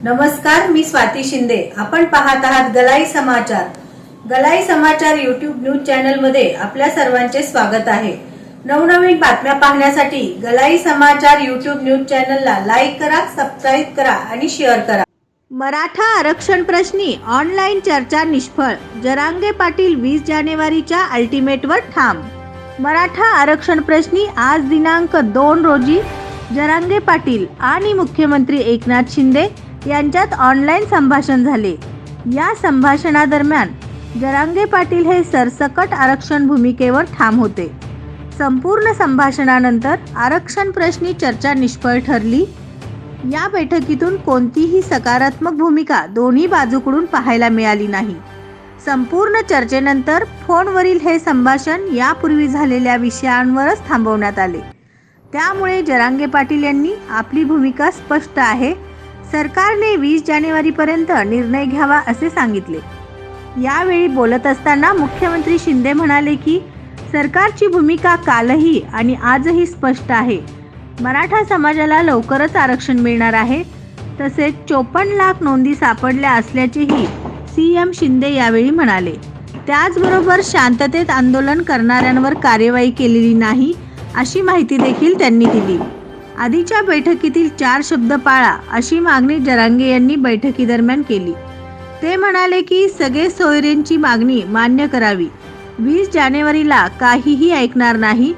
नमस्कार मी स्वाती शिंदे. आपण पाहत आहात गलाई समाचार. गलाई समाचार युट्यूब न्यूज चॅनलमध्ये आपल्या सर्वांचे स्वागत आहे. नवनवीन बातम्या पाहण्यासाठी गलाई समाचार युट्यूब न्यूज चॅनलला लाईक करा सबस्क्राईब करा आणि शेअर करा. मराठा आरक्षण प्रश्नी ऑनलाईन चर्चा निष्फळ. जरांगे पाटील वीस जानेवारीच्या अल्टिमेटवर ठाम. मराठा आरक्षण प्रश्नी आज दिनांक दोन रोजी जरांगे पाटील आणि मुख्यमंत्री एकनाथ शिंदे यांच्यात ऑनलाईन संभाषण झाले. या संभाषणादरम्यान जरांगे पाटील हे सरसकट आरक्षण भूमिकेवर ठाम होते. संपूर्ण संभाषणानंतर आरक्षण प्रश्नी चर्चा निष्फळ ठरली. या बैठकीतून कोणतीही सकारात्मक भूमिका दोन्ही बाजूकडून पाहायला मिळाली नाही. संपूर्ण चर्चेनंतर फोनवरील हे संभाषण यापूर्वी झालेल्या विषयांवरच थांबवण्यात आले. त्यामुळे जरांगे पाटील यांनी आपली भूमिका स्पष्ट आहे सरकारने वीस जानेवारीपर्यंत निर्णय घ्यावा असे सांगितले. यावेळी बोलत असताना मुख्यमंत्री शिंदे म्हणाले की सरकारची भूमिका कालही आणि आजही स्पष्ट आहे. मराठा समाजाला लवकरच आरक्षण मिळणार आहे. तसेच चोपन्न लाख नोंदी सापडल्या असल्याचेही सी एम शिंदे यावेळी म्हणाले. त्याचबरोबर शांततेत आंदोलन करणाऱ्यांवर कार्यवाही केलेली नाही अशी माहिती देखील त्यांनी दिली. आधीच्या बैठकीतील चार शब्द पाळा अशी मागणी जरांगे यांनी बैठकीदरम्यान केली. ते म्हणाले की सगळे सोयरेंची मागणी मान्य करावी. वीस जानेवारीला काहीही ऐकणार नाही.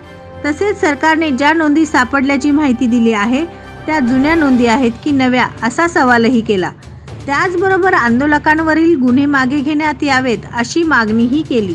तसेच सरकारने ज्या नोंदी सापडल्याची माहिती दिली आहे त्या जुन्या नोंदी आहेत की नव्या असा सवालही केला. त्याचबरोबर आंदोलकांवरील गुन्हे मागे घेण्यात यावेत अशी मागणीही केली.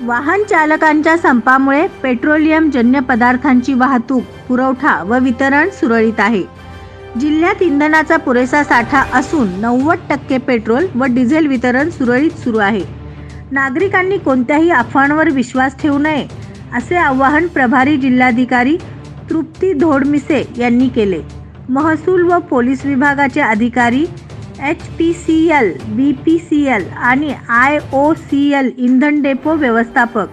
वाहन चालकांच्या संपामुळे पेट्रोलियम जन्य पदार्थांची वाहतूक पुरवठा व वितरण सुरळीत आहे. जिल्ह्यात इंधनाचा पुरेसा साठा असून नव्वद टक्के पेट्रोल व डिझेल वितरण सुरळीत सुरू आहे. नागरिकांनी कोणत्याही अफवांवर विश्वास ठेवू नये असे आवाहन प्रभारी जिल्हाधिकारी तृप्ती धोडमिसे यांनी केले. महसूल व पोलीस विभागाचे अधिकारी H P C L B P C L आणि आय ओ सी एल इंधन डेपो व्यवस्थापक.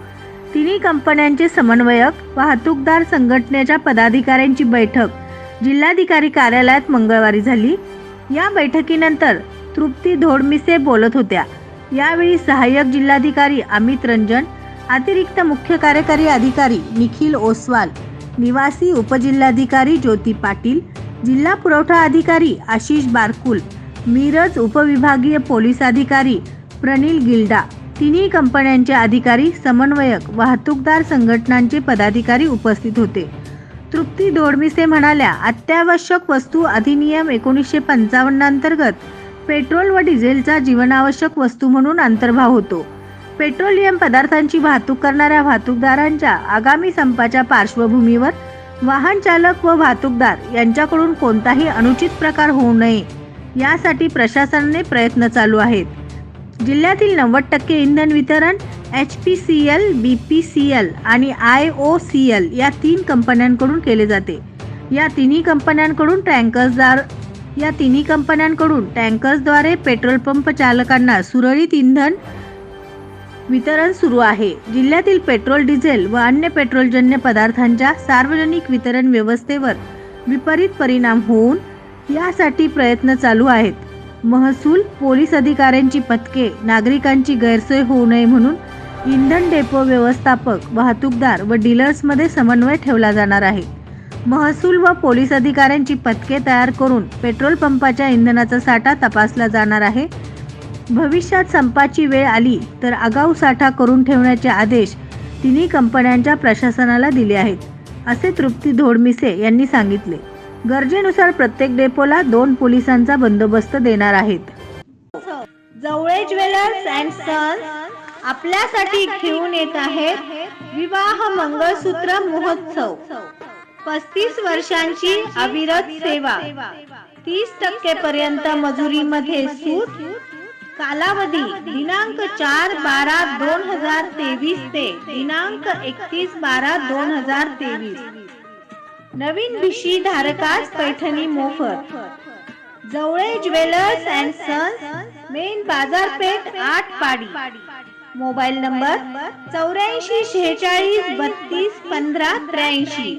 तिन्ही कंपन्यांचे समन्वयक वाहतूकदार संघटनेच्या पदाधिकाऱ्यांची बैठक. जिल्हाधिकारी कार्यालयात मंगळवारी झाली. या बैठकीनंतर तृप्ती धोडमिसे बोलत होत्या. यावेळी सहाय्यक जिल्हाधिकारी अमित रंजन अतिरिक्त मुख्य कार्यकारी अधिकारी निखिल ओसवाल निवासी उपजिल्हाधिकारी ज्योती पाटील जिल्हा पुरवठा अधिकारी आशिष बारकुल मिरज उपविभागीय पोलीस अधिकारी प्रनिल गिल्डा. तिन्ही कंपन्यांचे अधिकारी समन्वयक वाहतूकदार संघटनांचे पदाधिकारी उपस्थित होते. तृप्ती दोडमिसे म्हणाल्या अत्यावश्यक वस्तू अधिनियम एकोणीसशे पंचावन्न अंतर्गत पेट्रोल व डिझेलचा जीवनावश्यक वस्तू म्हणून अंतर्भाव होतो. पेट्रोलियम पदार्थांची वाहतूक करणाऱ्या वाहतूकदारांच्या आगामी संपाच्या पार्श्वभूमीवर वाहन चालक व वाहतूकदार यांच्याकडून कोणताही अनुचित प्रकार होऊ नये. यासाठी प्रशासनाने प्रयत्न चालू आहेत. जिल्ह्यातील नव्वद टक्के इंधन वितरण H P C L B P C L आणि आय ओ सी एल या तीन कंपन्यांकडून केले जाते. या तिन्ही कंपन्यांकडून टँकर्सदार या तिन्ही कंपन्यांकडून टँकर्सद्वारे पेट्रोल पंप चालकांना सुरळीत इंधन वितरण सुरू आहे. जिल्ह्यातील पेट्रोल डिझेल व अन्य पेट्रोलजन्य पदार्थांच्या सार्वजनिक वितरण व्यवस्थेवर विपरीत परिणाम होऊन यासाठी प्रयत्न चालू आहेत. महसूल पोलीस अधिकाऱ्यांची पथके नागरिकांची गैरसोय होऊ नये म्हणून इंधन डेपो व्यवस्थापक वाहतूकदार व डीलर्समध्ये समन्वय ठेवला जाणार आहे. महसूल व पोलीस अधिकाऱ्यांची पथके तयार करून पेट्रोल पंपाच्या इंधनाचा साठा तपासला जाणार आहे. भविष्यात संपाची वेळ आली तर आगाऊ साठा करून ठेवण्याचे आदेश तिन्ही कंपन्यांच्या प्रशासनाला दिले आहेत असे तृप्ती धोडमिसे यांनी सांगितले. गरजेनुसार प्रत्येक डेपोला दोन पोलिसांचा बंदोबस्त देणार आहेत. जवळे ज्वेलर्स अँड सन्स आपल्यासाठी घेऊन येत आहेत विवाह मंगळसूत्र महोत्सव. पस्तीस वर्षांची अविरत सेवा. तीस टक्के पर्यंत मजुरीमध्ये सूट. कालावधी दिनांक चार बारा दोन हजार तेवीस ते दिनांक एकतीस बारा दोन हजार तेवीस. नवीन विशी धारकास पैठणी मोफत. Jawale jewellers and sons main बाजारपेठ आठ पाडी. मोबाईल नंबर चौऱ्याऐंशी शेहेचाळीस बत्तीस पंधरा त्र्याऐंशी.